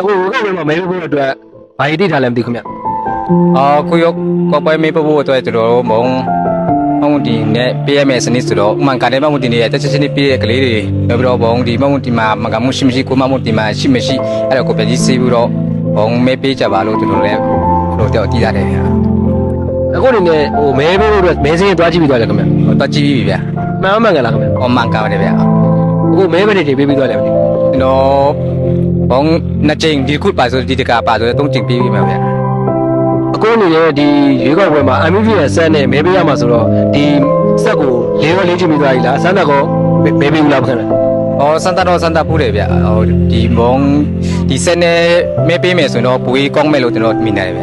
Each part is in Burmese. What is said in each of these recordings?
အခုဟိုကဘယ်မှာမဲဖို့အတွက်ဘာရည်တိထားလဲမသိခင်ဗျအော်ခုရောက်ကောပွဲမေးဖို့အတွက်ကျွန်တော်တို့မုံမုံဒီနဲ့ပေးရမယ်စနစ်ဆိုတော့ဥမှန်ကန်တဲ့မုံဒီနေရတက်ချက်ချင်းပေးရကလေးတွေနောက်ပြီးတော့ဘုံဒီမုံဒီမှာမကမှုရှိမရှိကိုမမုံဒီမှာရှိမရှိအဲ့တော့ကိုပြန်ကြီးဆေးပြီးတော့ဘုံမေးပေးကြပါလို့ကျွန်တော်လည်းတို့တော့တည်ရတယ်ဗျာအခုအနေနဲ့ဟိုမဲဖို့အတွက်မဲစင်းသွားကြည့်ပြီးသွားတယ်ခင်ဗျဟိုတော့ကြည့်ပြီဗျာမှန်မှန်ကန်လားခင်ဗျဟောမှန်ကန်ပါတယ်ဗျာအခုမဲဘယ်နေ့တည်းပေးပြီးသွားတယ်မသိကျွန်တော် ဘုံနှစ်ချိန်ဒီခုပါဆိုဒီတကပါဆိုသုံးချိန်ပေးပြီမှာဗျာအခုအနေနဲ့ဒီရွေးကောက်ပွဲမှာ MVP ရဲ့ဆက်နဲ့မဲပေးရမှာဆိုတော့ဒီဆက်ကိုလေးရောလေးကြည့်ပြီးသွားပြီလားစမ်းတော့ကောမဲပေးဘူးလားခင်ဗျ။အော်စန်တာတော့စန်တာပူတယ်ဗျ။ဟိုဒီဘုံဒီစက်နဲ့မဲပေးမယ်ဆိုရင်တော့ပွေးကောင်းမယ်လို့ကျွန်တော်မြင်တယ်ဗျ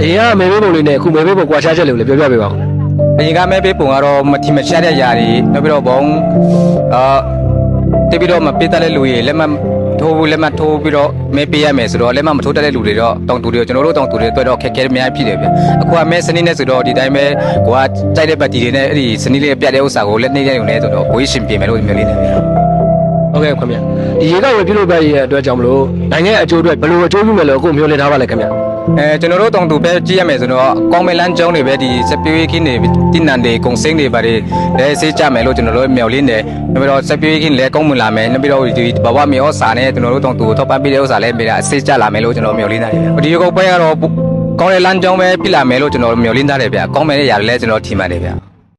အရင်ကမဲပေးပုံလေးနဲ့အခုမဲပေးပုံကွာခြားချက်လေးကိုလည်းပြောပြပေးပါဦး။အရင်ကမဲပေးပုံကတော့မထီမရှားတဲ့ຢာတွေနောက်ပြီးတော့ဘုံအာတပြီးတော့မပေးတတ်တဲ့လူတွေလက်မ ထိုးဘူးလက်မထိုးပြီးတော့မဲပေးရမယ်ဆိုတော့လက်မမထိုးတတ်တဲ့လူတွေတော့တောင်တူတွေကျွန်တော်တို့တောင်တူတွေတွေ့တော့ခက်ခဲအများကြီးဖြစ်တယ်ဗျ။အခုကမဲစနစ်နဲ့ဆိုတော့ဒီတိုင်းပဲကိုကကြိုက်တဲ့ပတ်တီတွေနဲ့အဲ့ဒီစနစ်လေးပြတ်တဲ့ဥစ္စာကိုလက်နှိမ့်တဲ့ုံနဲ့ဆိုတော့ဘွေးရှင်ပြင်မယ်လို့မျိုးလေးတယ်ဗျ။ဟုတ်ကဲ့ခင်ဗျဒီရေကောက်ဝယ်ပြုလုပ်ပြရဲ့အတွက်ကြောင့်မလို့နိုင်ငံအကျိုးအတွက်ဘယ်လိုအကျိုးပြုမယ်လို့အခုမျိုးလင်းထားပါလဲခင်ဗျ အဲကျွန်တော်တို့တောင်တူပဲကြည့်ရမယ်ဆိုတော့ကောင်းမလန်းကျောင်းတွေပဲဒီစပီးဝေးခင်းတွေတင်းနန်တွေကုံစင်းတွေပါတယ်လဲဆေးကြမယ်လို့ကျွန်တော်တို့မျှော်လင့်တယ်နောက်ပြီးတော့စပီးဝေးခင်းလဲကောင်းမလာမယ်နောက်ပြီးတော့ဒီဘဝမြေဩစာနဲ့ကျွန်တော်တို့တောင်တူထောက်ပံ့ပေးတဲ့ဥစ္စာလဲပေးတာဆေးကြလာမယ်လို့ကျွန်တော်မျှော်လင့်တယ်ဗျဒီကုတ်ပွဲကတော့ကောင်းတဲ့လမ်းကျောင်းပဲပြစ်လာမယ်လို့ကျွန်တော်မျှော်လင့်ထားတယ်ဗျကောင်းမယ်တဲ့ຢာတွေလဲကျွန်တော်ထင်ပါတယ်ဗျ